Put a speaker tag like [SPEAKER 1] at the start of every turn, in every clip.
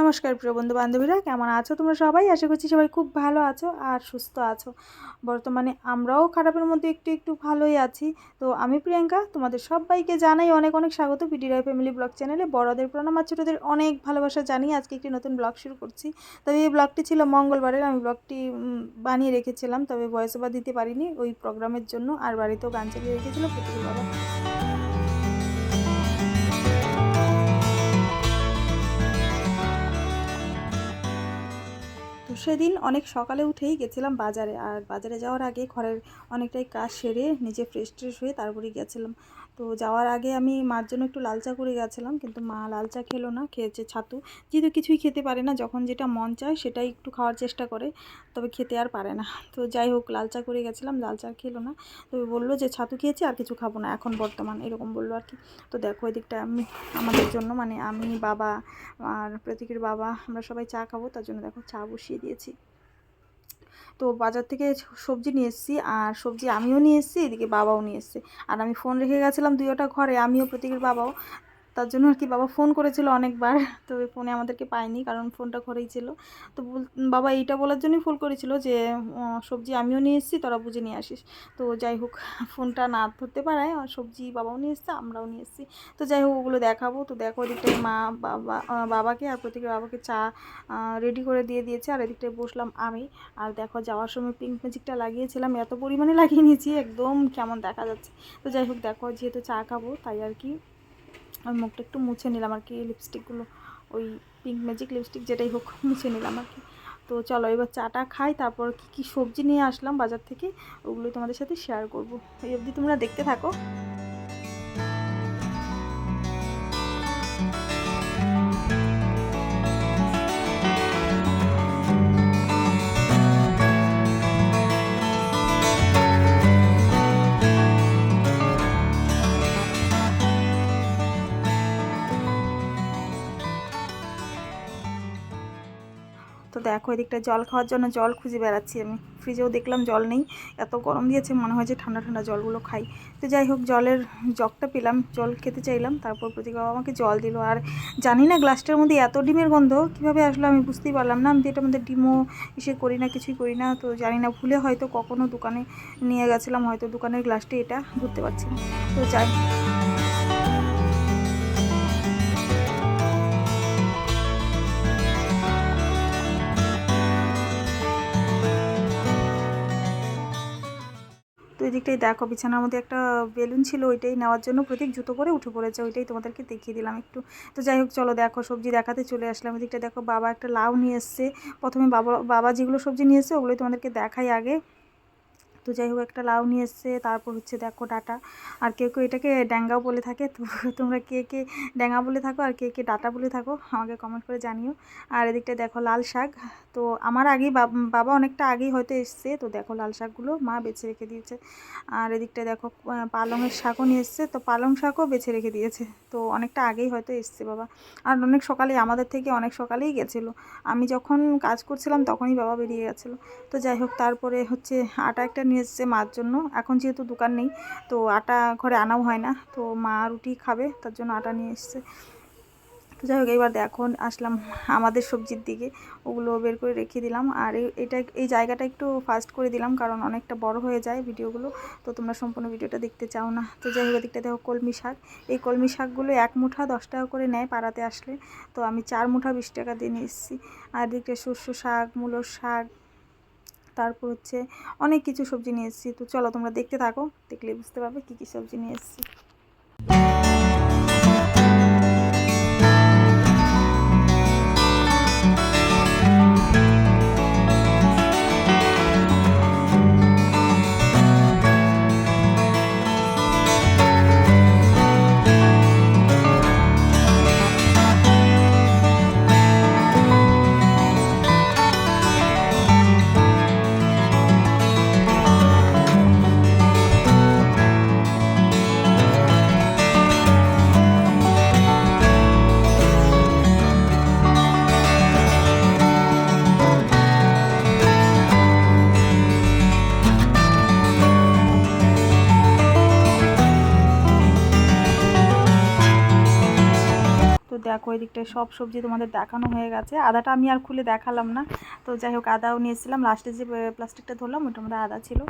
[SPEAKER 1] নমস্কার প্রিয় বন্ধু বান্ধবীরা কেমন আছো তোমরা সবাই? আশা করছি সবাই খুব ভালো আছো আর সুস্থ আছো। বর্তমানে আমরাও খারাপের মধ্যে একটু একটু ভালোই আছি। তো আমি প্রিয়াঙ্কা, তোমাদের সবাইকে জানাই অনেক অনেক স্বাগত পিডিরাই ফ্যামিলি ব্লগ চ্যানেলে বড়দের প্রণাম আর ছোটোদের অনেক ভালোবাসা জানিয়ে আজকে একটি নতুন ব্লগ শুরু করছি। তবে এই ব্লগটি ছিল মঙ্গলবারের, আমি ব্লগটি বানিয়ে রেখেছিলাম। তবে ভয়েস ওভার দিতে পারিনি ওই প্রোগ্রামের জন্য। আর বাড়িতেও গান চালিয়ে রেখেছিল প্রতিটি সেদিন অনেক সকালে উঠেই গেছিলাম বাজারে। আর বাজারে যাওয়ার আগে ঘরের অনেকটাই কাজ সেরে নিজে ফ্রেশ ট্রেশ হয়ে তারপরে গেছিলাম। তো যাওয়ার আগে আমি মার জন্য একটু লাল চা করে গেছিলাম, কিন্তু মা লাল চা খেলো না, খেয়েছে ছাতু। যেহেতু কিছুই খেতে পারে না, যখন যেটা মন চায় সেটাই একটু খাওয়ার চেষ্টা করে, তবে খেতে আর পারে না। তো যাই হোক, লাল চা করে গেছিলাম, লাল চা খেলো না। তবে বলল যে ছাতু খেয়েছি, আর কিছু খাব না, এখন বর্তমান, এরকম বলল আর কি। তো দেখো এদিকটা আমি, আমাদের জন্য মানে আমি, বাবা, আর প্রতীকের বাবা, আমরা সবাই চা খাব, তার জন্য দেখো চা বসিয়ে দিয়েছি। তো বাজার থেকে সবজি নিয়ে এসেছি আর সবজি আমিও নিয়ে এসেছি, এদিকে বাবাও নিয়ে এসেছে। আর আমি ফোন রেখে গেছিলাম দুইটা ঘরে, আমিও প্রতীকের বাবাও। তার জন্য আর কি বাবা ফোন করেছিল অনেকবার তো ফোনে আমাদেরকে পায়নি কারণ ফোনটা ঘরেই ছিল। তো বাবা এইটা বলার জন্যই ফোন করেছিল যে সবজি আমিও নিয়ে এসেছি, তোরা বুঝে নিয়ে আসিস। তো যাই হোক, ফোনটা না ধরতে পারায় সবজি বাবাও নিয়ে এসছে, আমরাও নিয়ে এসেছি। তো যাই হোক, ওগুলো দেখাবো। তো দেখো এদিকটায় মা, বাবা বাবাকে আর প্রত্যেকের বাবাকে চা রেডি করে দিয়ে দিয়েছে। আর এদিকটায় বসলাম আমি। আর দেখো যাওয়ার সময় পিঙ্ক ম্যাজিকটা লাগিয়েছিলাম, এত পরিমাণে লাগিয়ে নিয়েছি, একদম কেমন দেখা যাচ্ছে। তো যাই হোক, দেখো যেহেতু চা খাব, তাই আর কি আমি মুখটা একটু মুছে নিলাম আর কি লিপস্টিকগুলো ওই পিঙ্ক ম্যাজিক লিপস্টিক যেটাই হোক মুছে নিলাম আর কি। তো চলো এবার চাটা খাই, তারপর কি কি সবজি নিয়ে আসলাম বাজার থেকে ওগুলো তোমাদের সাথে শেয়ার করব। এই অবধি তোমরা দেখতে থাকো। দেখো, এদিকটা জল খাওয়ার জন্য জল খুঁজে বেড়াচ্ছি আমি। ফ্রিজেও দেখলাম জল নেই। এত গরম দিয়েছে, মনে হয় যে ঠান্ডা ঠান্ডা জলগুলো খাই। তো যাই হোক, জলের জগটা পেলাম, জল খেতে চাইলাম। তারপর প্রতীক বাবা আমাকে জল দিল। আর জানি না গ্লাসটার মধ্যে এত ডিমের গন্ধ, কীভাবে আসলো আমি বুঝতেই পারলাম না। আমি এটার মধ্যে ডিমও এসে করি না, কিছুই করি না। তো জানি না, ভুলে হয়তো কখনও দোকানে নিয়ে গেছিলাম, হয়তো দোকানের গ্লাসটি এটা, ধরতে পারছি না। তো যাই তো এদিকটাই দেখো, বিছানার মধ্যে একটা বেলুন ছিল, ওইটাই নেওয়ার জন্য প্রতীক জুতো করে উঠে পড়েছে, ওইটাই তোমাদেরকে দেখিয়ে দিলাম একটু। তো যাই হোক, চলো দেখো, সবজি দেখাতে চলে আসলাম। এদিকটা দেখো, বাবা একটা লাউ নিয়ে এসছে। প্রথমে বাবা বাবা যেগুলো সবজি নিয়ে এসছে, ওগুলোই তোমাদেরকে দেখাই আগে। তো যাই হোক, একটা লাউ নিয়ে এসছে, তারপর হচ্ছে দেখো ডাটা। আর কেউ কেউ এটাকে ড্যাঙ্গাও বলে থাকে, তো তোমরা কে কে ড্যাঙ্গা বলে থাকো, আর কে কে ডাটা বলে থাকো, আমাকে কমেন্ট করে জানিও। আর এদিকটা দেখো লাল শাক। তো আমার আগেই বাবা অনেকটা আগেই হয়তো এসছে, তো দেখো লাল শাকগুলো মা বেছে রেখে দিয়েছে। আর এদিকটা দেখো পালংয়ের শাকও নিয়ে এসছে, তো পালং শাকও বেছে রেখে দিয়েছে। তো অনেকটা আগেই হয়তো এসছে বাবা। আর অনেক সকালেই, আমাদের থেকে অনেক সকালেই গেছিল। আমি যখন কাজ করছিলাম তখনই বাবা বেরিয়ে গেছিল। তো যাই হোক, তারপরে হচ্ছে আটা একটা নিয়ে এসছে মার জন্য। এখন যেহেতু দোকান নেই, তো আটা ঘরে আনাও হয় না। তো মা রুটি খাবে, তার জন্য আটা নিয়ে এসছে। যাই হোক এবার এখন আসলাম আমাদের সবজির দিকে। ওগুলো বের করে রেখে দিলাম। আর এটা এই জায়গাটা একটু ফাস্ট করে দিলাম, কারণ অনেকটা বড় হয়ে যায় ভিডিওগুলো। তো তোমরা সম্পূর্ণ ভিডিওটা দেখতে চাও না। তো যাই হোক, এদিকটা দেখো কলমি শাক। এই কলমি শাকগুলো এক মুঠা দশ টাকা করে নেয় পাড়াতে আসলে। তো আমি চার মুঠা বিশ টাকা দিয়ে নিয়ে এসেছি। আর এদিকটা শস্য শাক মূলোর শাক, তারপর হচ্ছে অনেক কিছু সবজি নিয়ে এসেছি। তো চলো তোমরা দেখতে থাকো, দেখলে বুঝতে পারবে কী কী সবজি নিয়ে এসেছি। ওই দিকটায় সব সবজি তোমাদের দেখানো হয়ে গেছে। আদাটা আমি আর খুলে দেখালাম না। তো যাই হোক, আদাও নিয়েছিলাম লাস্টে যে প্লাস্টিকটা ধরলাম, ওটার মধ্যে আদা ছিল।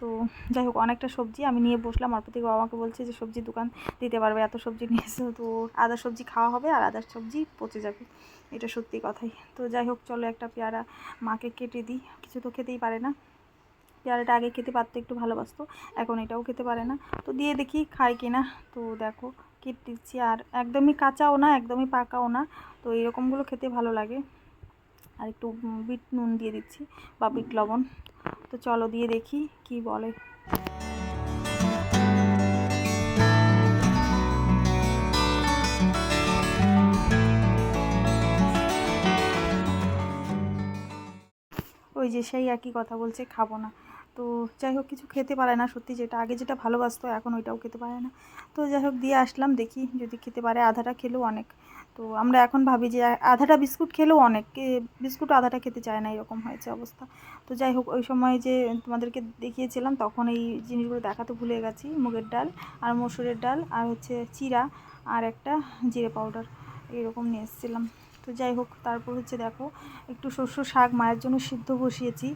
[SPEAKER 1] তো যাই হোক, অনেকটা সবজি আমি নিয়ে বসলাম। আর প্রতি বাবাকে বলছে যে সবজির দোকান দিতে পারবে, এত সবজি নিয়েছো তো আদা সবজি খাওয়া হবে আর আদার সবজি পচে যাবে। এটা সত্যি কথাই। তো যাই হোক, চলো একটা পেয়ারা মাকে কেটে দিই। কিছু তো খেতেই পারে না। পেয়ারাটা আগে খেতে পারতো, একটু ভালোবাসতো। এখন এটাও খেতে পারে না। তো দিয়ে দেখি খায় কিনা। তো দেখো কেটে দিচ্ছি। আর একদমই কাঁচাও না, একদমই পাকাও না। তো এরকমগুলো খেতে ভালো লাগে। আর একটু বিট নুন দিয়ে দিচ্ছি বা বিট লবণ। তো চলো দিয়ে দেখি কি বলে। ওই যে সেই একই কথা বলছে, খাব না। তো যাই হোক, কিছু খেতে পারে না সত্যি যেটা। আগে যেটা ভালোবাসতো, এখন ওইটাও খেতে পারে না। তো যাই হোক, দিয়ে আসলাম, দেখি যদি খেতে পারে। আধাটা খেলেও অনেক। তো আমরা এখন ভাবি যে, আধাটা বিস্কুট খেলেও অনেক। বিস্কুট আধাটা খেতে চায় না, এরকম হয়েছে অবস্থা। তো যাই হোক, ওই সময় যে তোমাদেরকে দেখিয়েছিলাম, তখন এই জিনিসগুলো দেখাতে ভুলে গেছি। মুগের ডাল আর মসুরের ডাল আর হচ্ছে চিরা আর একটা জিরে পাউডার, এরকম নিয়ে এসেছিলাম। তো যাই হোক, তারপর হচ্ছে দেখো, একটু শস্য শাক মায়ের জন্য সিদ্ধ বসিয়েছি।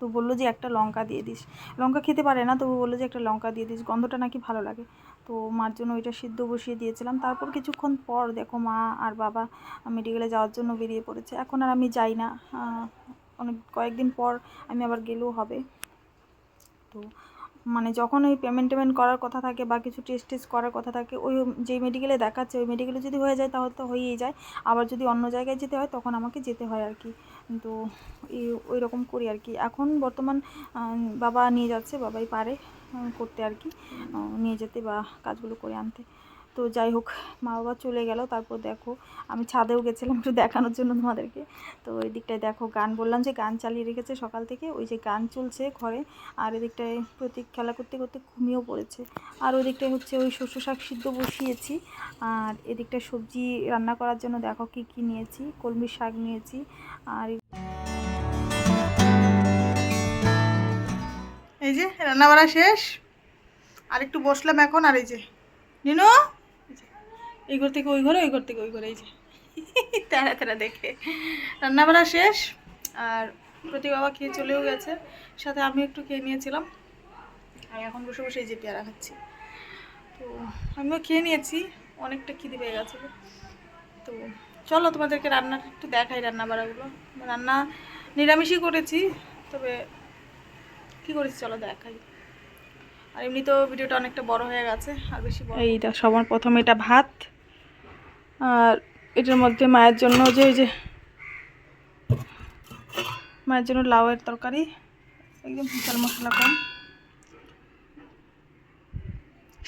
[SPEAKER 1] তো বলল যে একটা লঙ্কা দিয়ে দিস। লঙ্কা খেতে পারে না, তবু বলল যে একটা লঙ্কা দিয়ে দিস। গন্ধটা নাকি ভালো লাগে। তো মার জন্য ওইটা সিদ্ধ বসিয়ে দিয়েছিলাম। তারপর কিছুক্ষণ পর দেখো মা আর বাবা মেডিকেলে যাওয়ার জন্য বেরিয়ে পড়েছে। এখন আর আমি যাই না। অনেক কয়েকদিন পর আমি আবার গেলেও হবে। তো মানে যখন ওই পেমেন্ট টেমেন্ট করার কথা থাকে বা কিছু টেস্ট টেস্ট করার কথা থাকে, ওই যেই মেডিকেলে দেখাচ্ছে, ওই মেডিকেলে যদি হয়ে যায় তাহলে তো হয়েই যায়। আবার যদি অন্য জায়গায় যেতে হয় তখন আমাকে যেতে হয় আর কি। তো ওই রকম করি আর কি। এখন বর্তমান বাবা নিয়ে যাচ্ছে, বাবাই পারে করতে আর কি নিয়ে যেতে বা কাজগুলো করে আনতে। তো যাই হোক মা বাবা চলে গেল। তারপর দেখো, আমি ছাদেও গেছিলাম একটু দেখানোর জন্য তোমাদেরকে। তো ওই দিকটায় দেখো, গান বললাম যে, গান চালিয়ে রেখেছে সকাল থেকে। ওই যে গান চলছে ঘরে, আর এদিকটায় প্রতীক খেলা করতে করতে ঘুমিয়েও পড়েছে। আর ওই দিকটায় হচ্ছে ওই শস্য শাক সিদ্ধ বসিয়েছি। আর এদিকটায় সবজি রান্না করার জন্য দেখো কি কি নিয়েছি, কলমির শাক নিয়েছি। আর এই যে রান্না বাড়া শেষ। আর একটু বসলাম এখন, আর এই যে, নিনু? এই ঘর থেকে ওই ঘরে ওই ঘর থেকে ওই ঘরে এই যে। তারা তারা দেখে। রান্না বাড়া শেষ আর প্রতি বাবা খেয়ে চলেও গেছে। সাথে আমি একটু খেয়ে নিয়েছিলাম। আমি এখন বসে বসে এই যে পেয়ারা খাচ্ছি। তো আমিও খেয়ে নিয়েছি অনেকটা খিদে পেয়ে গেছে। তো চলো তোমাদেরকে রান্নাটা একটু দেখাই রান্না বাড়াগুলো রান্না নিরামিষই করেছি তবে কী করেছি চলো দেখাই। আর এমনি তো ভিডিওটা অনেকটা বড় হয়ে গেছে আর বেশি এইটা সবার প্রথমে এটা ভাত। আর এটার মধ্যে মায়ের জন্য যে এই যে মায়ের জন্য লাউয়ের তরকারি, একদম তেল মশলা কম।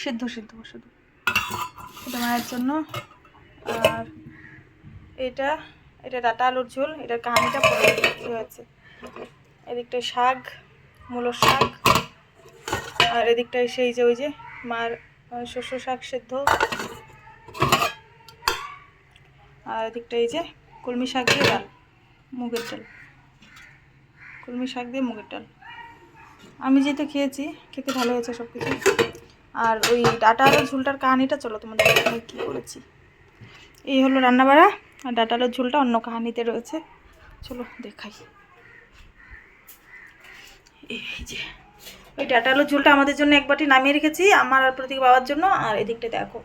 [SPEAKER 1] সিদ্ধ সিদ্ধ শুধু এটা মায়ের জন্য। আর এটা এটা ডাটা আলুর ঝোল, এটার কাহানিটা হয়েছে। এদিকটায় শাক, মূলো শাক, আর এদিকটায় সেই যে ওই যে মার, শস্য শাক সেদ্ধ। আর এদিকটা এই যে কলমি শাক দিয়ে ডাল, মুগের ডাল। কলমি শাক দিয়ে মুগের ডাল। আমি যেহেতু খেয়েছি, খেতে ভালো হয়েছে সব কিছু আর ওই ডাটা আলুর ঝোলটার কাহানিটা চলো তোমাদের আমি কী করেছি। এই হলো রান্নাবাড়া, আর ডাটা আলুর ঝোলটা অন্য কাহানিতে রয়েছে। চলো দেখাই। এই যে, ওই ডাটা আলুর ঝোলটা আমাদের জন্য এক বাটি নামিয়ে রেখেছি, আমার আর প্রতীক বাবার জন্য, আর এদিকটা দেখো।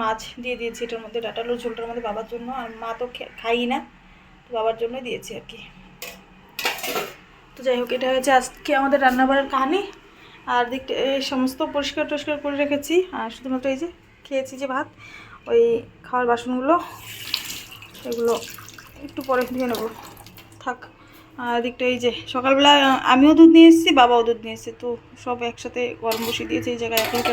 [SPEAKER 1] মাছ দিয়ে দিয়েছি এটার মধ্যে, ডাটা আলুর ঝোলটার মধ্যে বাবার জন্য, আর মা তো খাই না, তো বাবার জন্যই দিয়েছি আর কি। তো যাই হোক, এটা হয়েছে আজকে আমাদের রান্নাবাড়ার কাহানি। আর দিকটা এই সমস্ত পরিষ্কার টরিষ্কার করে রেখেছি, আর শুধুমাত্র এই যে খেয়েছি যে ভাত, ওই খাওয়ার বাসনগুলো, এগুলো একটু পরে ধুয়ে নেব। থাক, আর দিকটা এই যে সকালবেলা আমিও দুধ নিয়ে এসেছি, বাবাও দুধ নিয়ে এসেছি, তো সব একসাথে গরম বসিয়ে দিয়েছি এই জায়গায় দুধ।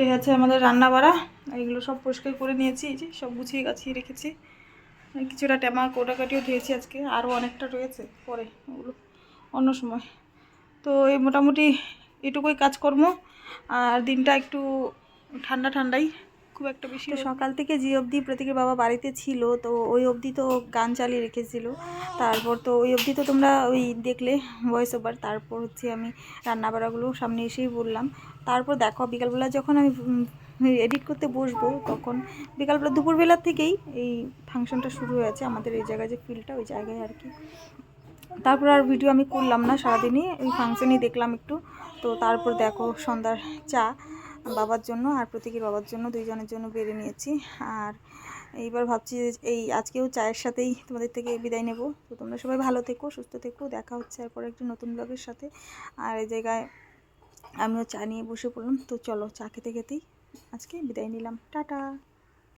[SPEAKER 1] এই হচ্ছে আমাদের রান্না বাড়া এগুলো সব পরিষ্কার করে নিয়েছি যে সব গুছিয়ে গাছিয়ে রেখেছি। কিছুটা টেমা কোটাকাটিও ধুয়েছি আজকে, আরও অনেকটা রয়েছে পরে ওগুলো অন্য সময়। তো এই মোটামুটি এটুকুই কাজকর্ম, আর দিনটা একটু ঠান্ডা ঠান্ডাই। খুব একটা বেশি তো সকাল থেকে যে অবধি প্রতীকের বাবা বাড়িতে ছিল তো ওই অবধি তো গান চালিয়ে রেখেছিল। তারপর তো ওই অবধি তো তোমরা ওই দেখলে ভয়েস ওভার তারপর হচ্ছে আমি রান্নাবাড়াগুলো সামনে এসেই বললাম। তারপর দেখো বিকালবেলা যখন আমি এডিট করতে বসবো তখন বিকালবেলা দুপুরবেলার থেকেই এই ফাংশনটা শুরু হয়েছে আমাদের এই জায়গায় যে ফিল্ডটা ওই জায়গায় আর কি। তারপর আর ভিডিও আমি করলাম না সারাদিনই ওই ফাংশনই দেখলাম একটু। তো তারপর দেখো সন্ধ্যার চা বাবার জন্য আর প্রতীকের বাবার জন্য দুইজনের জন্য বেড়ে নিয়েছি। আর এইবার ভাবছি এই আজকেও চায়ের সাথেই তোমাদের থেকে বিদায় নেব। তো তোমরা সবাই ভালো থেকো, সুস্থ থেকো, দেখা হচ্ছে এরপর একটি নতুন ব্লগের সাথে। আর এই জায়গায় আমিও চা নিয়ে বসে পড়লাম। তো চলো চা খেতে খেতেই আজকে বিদায় নিলাম। টাটা!